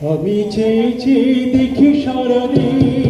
আমি চেয়েছি দেখি সারাদিন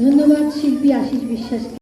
ধন্যবাদ শিল্পী আশিস বিশ্বাসকে।